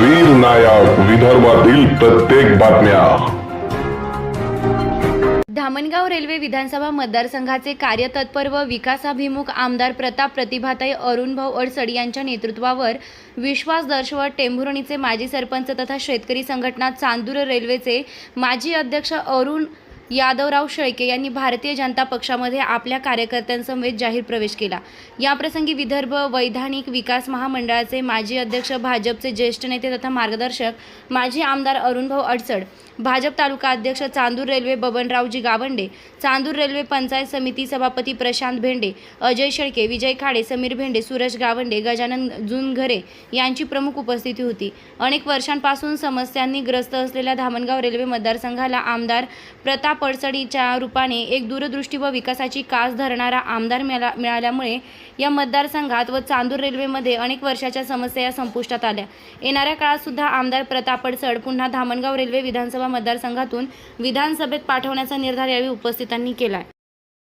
वीर नायक विदर्भातील प्रत्येक बातम्या. धामणगाव रेल्वे विधानसभा मतदारसंघाचे कार्यतत्पर व विकासाभिमुख आमदार प्रताप प्रतिभाताई अरुणभाऊ अडसड यांच्या नेतृत्वावर विश्वास दर्शवत टेंभुर्णीचे माजी सरपंच तथा शेतकरी संघटना चांदूर रेल्वेचे माजी अध्यक्ष अरुण यादवराव शेळके यांनी भारतीय जनता पक्षामध्ये आपल्या कार्यकर्त्यांसमवेत जाहीर प्रवेश केला. याप्रसंगी विदर्भ वैधानिक विकास महामंडळाचे माजी अध्यक्ष भाजपचे ज्येष्ठ नेते तथा मार्गदर्शक माजी आमदार अरुणभाऊ अडसड भाजप तालुका अध्यक्ष चांदूर रेल्वे बबनरावजी गावंडे चांदूर रेल्वे पंचायत समिती सभापती प्रशांत भेंडे अजय शेळके विजय खाडे समीर भेंडे सुरेश गावंडे गजानन जुनघरे यांची प्रमुख उपस्थिती होती. अनेक वर्षांपासून समस्यांनी ग्रस्त असलेल्या धामणगाव रेल्वे मतदारसंघाला आमदार प्रताप अडसडीच्या रूपाने एक दूरदृष्टी व विकासाची कास धरणारा आमदार मिळाला मिळाल्यामुळे या मतदारसंघात व चांदूर रेल्वेमध्ये अनेक वर्षाच्या समस्या या संपुष्टात आल्या. येणाऱ्या काळात सुद्धा आमदार प्रताप अडसड पुन्हा धामणगाव रेल्वे विधानसभा विधानसभा मतदारसंघातून विधानसभेत पाठवण्याचा निर्धार यावेळी उपस्थितांनी केला